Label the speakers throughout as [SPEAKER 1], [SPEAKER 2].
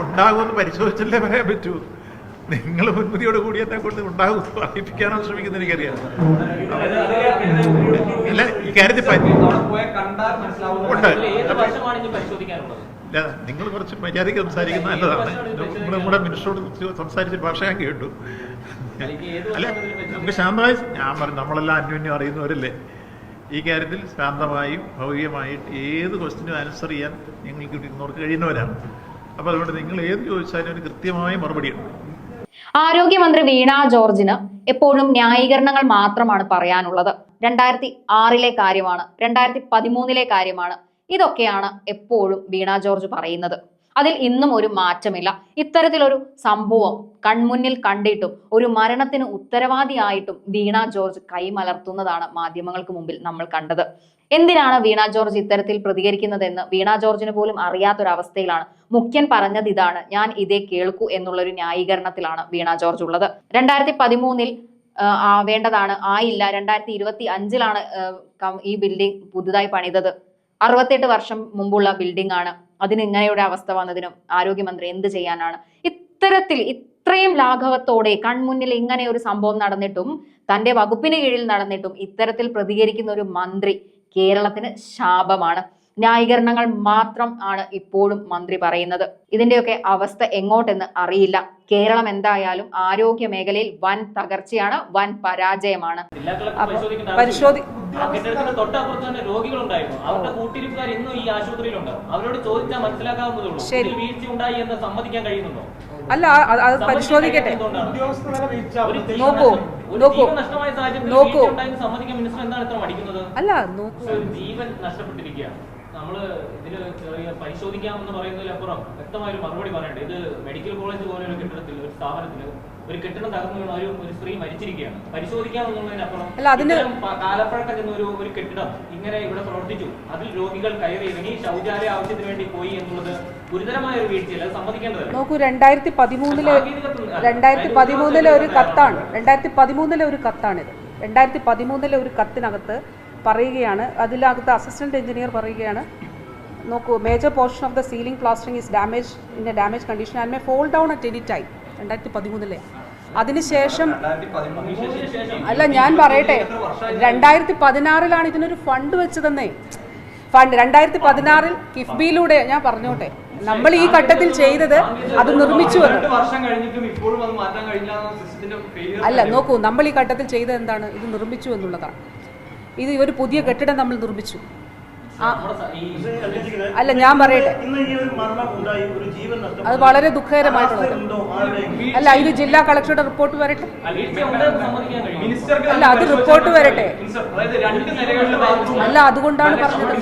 [SPEAKER 1] ഉണ്ടാകുമെന്ന് പരിശോധിച്ചല്ലേ പറയാൻ പറ്റൂ? നിങ്ങൾ മുൻപതിയോട് കൂടി എന്നെ കൊണ്ട് ഉണ്ടാകും അറിയിപ്പിക്കാനോ ശ്രമിക്കുന്ന എനിക്കറിയാം. അല്ല ഈ കാര്യത്തിൽ പ-
[SPEAKER 2] കണ്ടാൽ മനസ്സിലാവുന്ന
[SPEAKER 1] ഉണ്ട്. അല്ല നിങ്ങൾ കുറച്ച് മര്യാദയ്ക്ക് സംസാരിക്കുന്ന നല്ലതാണ്. നമ്മുടെ മിനിസ്റ്ററോട് സംസാരിച്ച ഭാഷ ഞാൻ കേട്ടു. അല്ല നമുക്ക് ശാന്തമായി ഞാൻ പറഞ്ഞു നമ്മളെല്ലാം അന്യോന്യം അറിയുന്നവരല്ലേ? ഈ കാര്യത്തിൽ ശാന്തമായും ഭൗതികമായിട്ട് ഏത് ക്വസ്റ്റിനും ആൻസർ ചെയ്യാൻ നിങ്ങൾക്ക് ഇന്നോർക്ക് കഴിയുന്നവരാണ്. അപ്പോൾ അതുകൊണ്ട് നിങ്ങൾ ഏത് ചോദിച്ചാലും ഒരു കൃത്യമായ മറുപടിയുണ്ട്
[SPEAKER 3] ആരോഗ്യമന്ത്രി വീണ ജോർജിന് എപ്പോഴും ന്യായീകരണങ്ങൾ മാത്രമാണ് പറയാനുള്ളത്. രണ്ടായിരത്തി ആറിലെ കാര്യമാണ് രണ്ടായിരത്തി പതിമൂന്നിലെ കാര്യമാണ്. ഇതൊക്കെയാണ് എപ്പോഴും വീണ ജോർജ് പറയുന്നത്. അതിൽ ഇന്നും ഒരു മാറ്റമില്ല. ഇത്തരത്തിലൊരു സംഭവം കൺമുന്നിൽ കണ്ടിട്ടും ഒരു മരണത്തിന് ഉത്തരവാദിയായിട്ടും വീണ ജോർജ് കൈമലർത്തുന്നതാണ് മാധ്യമങ്ങൾക്ക് മുമ്പിൽ നമ്മൾ കണ്ടത്. എന്തിനാണ് വീണ ജോർജ് ഇത്തരത്തിൽ പ്രതികരിക്കുന്നതെന്ന് വീണ ജോർജിന് പോലും അറിയാത്തൊരവസ്ഥയിലാണ്. മുഖ്യൻ പറഞ്ഞത് ഇതാണ് ഞാൻ ഇതേ കേൾക്കൂ എന്നുള്ളൊരു ന്യായീകരണത്തിലാണ് വീണ ജോർജ് ഉള്ളത്. രണ്ടായിരത്തി പതിമൂന്നിൽ വേണ്ടതാണ് ആയില്ല രണ്ടായിരത്തി ഇരുപത്തി അഞ്ചിലാണ് ഈ ബിൽഡിംഗ് പുതുതായി പണിതത്. അറുപത്തെട്ട് വർഷം മുമ്പുള്ള ബിൽഡിംഗ് ആണ് അതിന് ഇങ്ങനെയുള്ള അവസ്ഥ വന്നതിനും ആരോഗ്യമന്ത്രി എന്ത് ചെയ്യാനാണ്? ഇത്തരത്തിൽ ഇത്രയും ലാഘവത്തോടെ കൺമുന്നിൽ ഇങ്ങനെ ഒരു സംഭവം നടന്നിട്ടും തന്റെ വകുപ്പിന് കീഴിൽ നടന്നിട്ടും ഇത്തരത്തിൽ പ്രതികരിക്കുന്ന ഒരു മന്ത്രി കേരളത്തിന് ശാപമാണ്. ന്യായീകരണങ്ങൾ മാത്രം ആണ് ഇപ്പോഴും മന്ത്രി പറയുന്നത്. ഇതിന്റെയൊക്കെ അവസ്ഥ എങ്ങോട്ടെന്ന് അറിയില്ല. കേരളം എന്തായാലും ആരോഗ്യ മേഖലയിൽ വൻ തകർച്ചയാണ് വൻ പരാജയമാണ്.
[SPEAKER 4] പരിശോധി- അല്ല അത് പരിശോധിക്കട്ടെ. നോക്കൂ,
[SPEAKER 5] ഒരു
[SPEAKER 4] നോക്കൂ. നോക്കൂ. അല്ല നോക്കൂ
[SPEAKER 5] ജീവൻ നഷ്ടപ്പെട്ടിരിക്കുകയാണ് നമ്മൾ ഇതിൽ ചെറിയ പരിശോധിക്കാമെന്ന് പറയുന്നതിലപ്പുറം വ്യക്തമായ ഒരു മറുപടി പറയണ്ടേ? ഇത് മെഡിക്കൽ കോളേജ് പോലെ ഒരു കെട്ടിടത്തിൽ ഒരു സ്ഥാപനത്തിൽ ഒരു കെട്ടിടം തകർന്നു വീണ ഒരു ഒരു സ്ത്രീ മരിച്ചിരിക്കുകയാണ്. പരിശോധിക്കാമെന്നുള്ളതിനപ്പുറം കാലപ്പഴക്കം ചെന്ന ഒരു ഒരു കെട്ടിടം ഇങ്ങനെ ഇവിടെ പ്രവർത്തിച്ചു. അതിൽ രോഗികൾ കയറി ഇറങ്ങി ശൗചാലയ ആവശ്യത്തിന് വേണ്ടി പോയി എന്നുള്ളത് ഗുരുതരമായ ഒരു വീഴ്ചയല്ല. അത് സമ്മതിക്കേണ്ടതല്ല.
[SPEAKER 4] നോക്കൂ രണ്ടായിരത്തി പതിമൂന്നിലെ രണ്ടായിരത്തി പതിമൂന്നിലെ ഒരു കത്താണ്. രണ്ടായിരത്തി പതിമൂന്നിലെ ഒരു കത്താണിത്. രണ്ടായിരത്തി പതിമൂന്നിലെ ഒരു കത്തിനകത്ത് പറയുകയാണ്. അതിലകത്ത് അസിസ്റ്റന്റ് എഞ്ചിനീയർ പറയുകയാണ്. നോക്കൂ major portion of the ceiling plastering is damage in a damage condition and may fall down at any time രണ്ടായിരത്തി പതിമൂന്നിലെ അതിനുശേഷം അല്ല ഞാൻ പറയട്ടെ. രണ്ടായിരത്തി പതിനാറിലാണ് ഇതിനൊരു ഫണ്ട് വെച്ചതെന്നേ. ഫണ്ട് രണ്ടായിരത്തി പതിനാറിൽ കിഫ്ബിയിലൂടെ ഞാൻ പറഞ്ഞോട്ടെ. നമ്മൾ ഈ ഘട്ടത്തിൽ ചെയ്തത് അത് നിർമ്മിച്ചു അല്ല നോക്കൂ നമ്മൾ ഈ ഘട്ടത്തിൽ ചെയ്തത് എന്താണ്? ഇത് നിർമ്മിച്ചു എന്നുള്ളതാണ്. ഇത് ഒരു പുതിയ കെട്ടിടം നമ്മൾ നിർമ്മിച്ചു. അല്ല ഞാൻ പറയട്ടെ. അത് വളരെ ദുഃഖകരമായിട്ടുള്ളത്. അല്ല ഇത് ജില്ലാ കളക്ടറുടെ റിപ്പോർട്ട് വരട്ടെ? അല്ല, അത് റിപ്പോർട്ട് വരട്ടെ. അല്ല അതുകൊണ്ടാണ് പറഞ്ഞത്.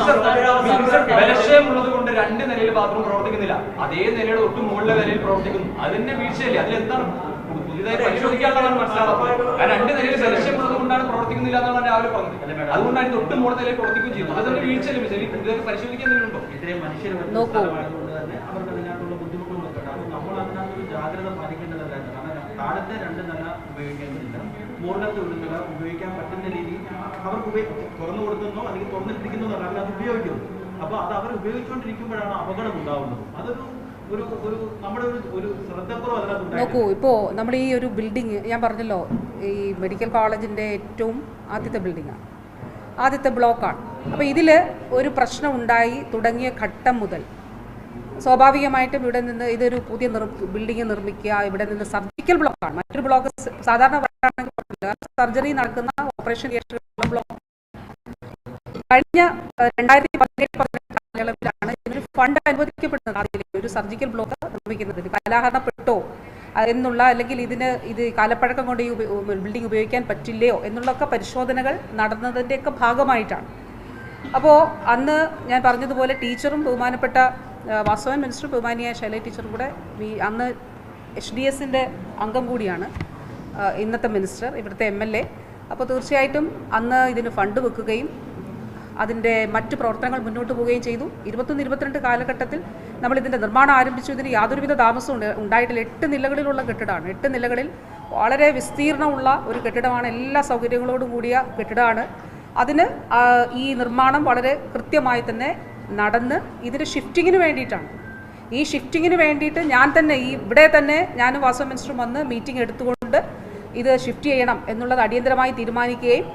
[SPEAKER 2] ബലക്ഷയമുള്ളത് രണ്ട് നിലയിൽ ബാത്റൂം പ്രവർത്തിക്കുന്നില്ല. അതേ നിലയുടെ ഒട്ടും മുകളിലെ നിലയിൽ പ്രവർത്തിക്കുന്നു. അതിന്റെ വീഴ്ചയല്ലേ? അതിലെന്താണ് പുതിയതായി പരിശോധിക്കാനുള്ളതാണ് മനസ്സിലാവുന്നത് ആ രണ്ട് നിലയിൽ ബലക്ഷയമുള്ളത് കൊണ്ടാണ് പ്രവർത്തിക്കുന്നില്ല എന്നാണ് രാവിലെ പറഞ്ഞത്. അതുകൊണ്ടാണ് ഇത് ഒട്ടും മുകളിൽ നിലയിൽ പ്രവർത്തിക്കുകയും ചെയ്യുന്നത് അതിന്റെ വീഴ്ചയല്ലേ? ഈ പുതിയതായി പരിശോധിക്കാൻ എന്തെങ്കിലുണ്ടോ
[SPEAKER 6] ഇത്രയും മനുഷ്യർ അവർക്ക് അതിനകത്തുള്ള ബുദ്ധിമുട്ടുകളൊക്കെ നമ്മൾ അതിനകത്തൊരു ജാഗ്രത പാലിക്കേണ്ടതല്ലായിരുന്നു കാരണം താഴത്തെ രണ്ട് നില ഉപയോഗിക്കേണ്ടതില്ല. മുകളിലത്തെ ഒരു നില ഉപയോഗിക്കാൻ പറ്റുന്ന രീതിയിൽ അവർക്ക് തുറന്നു കൊടുക്കുന്നോ അല്ലെങ്കിൽ തുറന്നിട്ടിരിക്കുന്നോ അവരത് ഉപയോഗിക്കുന്നു അപ്പോൾ അത് അവർ ഉപയോഗിച്ചുകൊണ്ടിരിക്കുമ്പോഴാണ് അപകടം ഉണ്ടാവുന്നത്. അതൊരു
[SPEAKER 4] നോക്കൂ ഇപ്പോ നമ്മൾ ഈ ഒരു ബിൽഡിംഗ് ഞാൻ പറഞ്ഞല്ലോ ഈ മെഡിക്കൽ കോളേജിന്റെ ഏറ്റവും ആദ്യത്തെ ബിൽഡിങ്ങാണ് ആദ്യത്തെ ബ്ലോക്കാണ്. അപ്പോൾ ഇതിൽ ഒരു പ്രശ്നം ഉണ്ടായി തുടങ്ങിയ ഘട്ടം മുതൽ. സ്വാഭാവികമായിട്ടും ഇവിടെ നിന്ന് ഇതൊരു പുതിയ ബിൽഡിംഗ് നിർമ്മിക്കുക ഇവിടെ നിന്ന് സർജിക്കൽ ബ്ലോക്കാണ്. മറ്റൊരു ബ്ലോക്ക് സാധാരണ സർജറി നടക്കുന്ന ഓപ്പറേഷൻ ബ്ലോക്ക്. കഴിഞ്ഞ രണ്ടായിരത്തി പതിനെട്ട് ഫണ്ട് അനുവദിക്കപ്പെടുന്നത് ആദ്യം ഒരു സർജിക്കൽ ബ്ലോക്ക് നിർമ്മിക്കുന്നതിന്. കലാഹരണപ്പെട്ടോ എന്നുള്ള അല്ലെങ്കിൽ ഇതിന് ഇത് കാലപ്പഴക്കം കൊണ്ട് ഈ ബിൽഡിംഗ് ഉപയോഗിക്കാൻ പറ്റില്ലയോ എന്നുള്ളൊക്കെ പരിശോധനകൾ നടന്നതിന്റെയൊക്കെ ഭാഗമായിട്ടാണ്. അപ്പോൾ അന്ന് ഞാൻ പറഞ്ഞതുപോലെ ടീച്ചറും ബഹുമാനപ്പെട്ട വാസവൻ മിനിസ്റ്റർ ബഹുമാനിയായ ശൈല ടീച്ചറും കൂടെ അന്ന് എച്ച് ഡി എസിന്റെ അംഗം കൂടിയാണ് ഇന്നത്തെ മിനിസ്റ്റർ ഇവിടുത്തെ എം എൽ എ. അപ്പോൾ തീർച്ചയായിട്ടും അന്ന് ഇതിന് ഫണ്ട് വെക്കുകയും അതിന്റെ മറ്റ് പ്രവർത്തനങ്ങൾ മുന്നോട്ട് പോവുകയും ചെയ്തു. ഇരുപത്തൊന്ന് ഇരുപത്തിരണ്ട് കാലഘട്ടത്തിൽ നമ്മൾ ഇതിന്റെ നിർമ്മാണം ആരംഭിച്ചു. ഇതിന് യാതൊരുവിധ താമസവും ഉണ്ടായിട്ടില്ല. എട്ട് നിലകളിലുള്ള കെട്ടിടമാണ്. എട്ട് നിലകളിൽ വളരെ വിസ്തീർണമുള്ള ഒരു കെട്ടിടമാണ്. എല്ലാ സൗകര്യങ്ങളോടും കൂടിയ കെട്ടിടമാണ്. അതിന് ഈ നിർമ്മാണം വളരെ കൃത്യമായി തന്നെ നടന്ന് ഇതിന് ഷിഫ്റ്റിങ്ങിന് വേണ്ടിയിട്ടാണ്. ഈ ഷിഫ്റ്റിങ്ങിന് വേണ്ടിയിട്ട് ഞാൻ തന്നെ ഈ ഇവിടെ തന്നെ ഞാനും വാസവ മിനിസ്റ്ററും വന്ന് മീറ്റിംഗ് എടുത്തുകൊണ്ട് ഇത് ഷിഫ്റ്റ് ചെയ്യണം എന്നുള്ളത് അടിയന്തരമായി തീരുമാനിക്കുകയും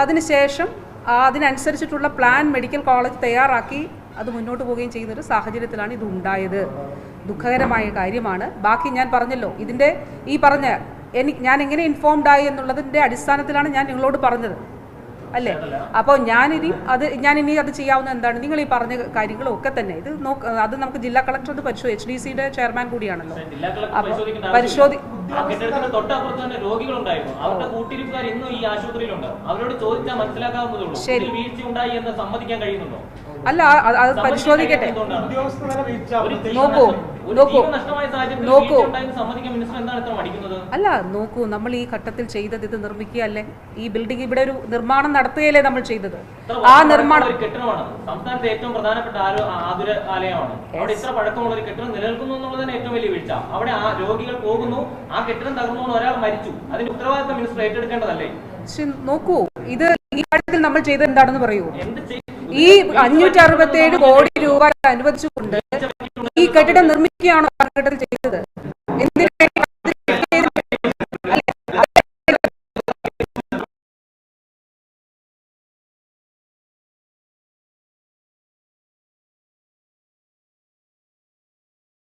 [SPEAKER 4] അതിനുശേഷം അതിനനുസരിച്ചിട്ടുള്ള പ്ലാൻ മെഡിക്കൽ കോളേജ് തയ്യാറാക്കി അത് മുന്നോട്ട് പോവുകയും ചെയ്യുന്ന ഒരു സാഹചര്യത്തിലാണ് ഇത് ഉണ്ടായത്. ദുഃഖകരമായ കാര്യമാണ്. ബാക്കി ഞാൻ പറഞ്ഞല്ലോ ഇതിന്റെ ഈ പറഞ്ഞ എനിക്ക് ഞാൻ എങ്ങനെ ഇൻഫോംഡ് ആയി എന്നുള്ളതിന്റെ അടിസ്ഥാനത്തിലാണ് ഞാൻ നിങ്ങളോട് പറഞ്ഞത്. അല്ലേ? അപ്പോൾ ഞാനിനി അത് ഞാനിനി അത് ചെയ്യാവുന്ന എന്താണ്? നിങ്ങൾ ഈ പറഞ്ഞ കാര്യങ്ങളും ഒക്കെ തന്നെ. ഇത് നോക്ക് അത് നമുക്ക് ജില്ലാ കളക്ടർ അത് പരിശോ എച്ച് ഡി സിയുടെ ചെയർമാൻ കൂടിയാണല്ലോ.
[SPEAKER 5] ജില്ലാ കളക്ടർ
[SPEAKER 4] അപ്പൊ
[SPEAKER 5] പരിശോധിക്കേണ്ട
[SPEAKER 4] പരിശോധി ശരി. അല്ല അത് പരിശോധിക്കട്ടെ. നോക്കൂ,
[SPEAKER 5] ഒരു
[SPEAKER 4] നോക്കൂ. നോക്കൂ. അല്ല നോക്കൂ നമ്മൾ ഈ ഘട്ടത്തിൽ ചെയ്തത് ഇത് നിർമ്മിക്കുകയല്ലേ ഈ ബിൽഡിംഗ് ഇവിടെ ഒരു നിർമ്മാണം നടത്തുകയല്ലേ നമ്മൾ ചെയ്തത്? ആ നിർമ്മാണം
[SPEAKER 5] സംസ്ഥാനത്തെ ഏറ്റവും പ്രധാനപ്പെട്ട ആതുര ആലയമാണ്. അവിടെ ഇത്ര പഴക്കമുള്ള ഒരു കെട്ടിടം നിലനിൽക്കുന്നു എന്നുള്ളതാണ് ഏറ്റവും വലിയ വീഴ്ച. അവിടെ ആ രോഗികൾ പോകുന്നു ആ കെട്ടിടം തകർന്നു ഒരാൾ മരിച്ചു. അതിന്റെ ഉത്തരവാദിത്തം മിനിസ്റ്റർ ഏറ്റെടുക്കേണ്ടതല്ലേ?
[SPEAKER 4] നോക്കൂ ഇത് ഈ കാര്യത്തിൽ നമ്മൾ ചെയ്തത് എന്താണെന്ന് പറയൂ. ഈ അഞ്ഞൂറ്റി അറുപത്തി ഏഴ് കോടി രൂപ അനുവദിച്ചുകൊണ്ട് ഈ കെട്ടിടം നിർമ്മിക്കുകയാണോ കാലഘട്ടത്തിൽ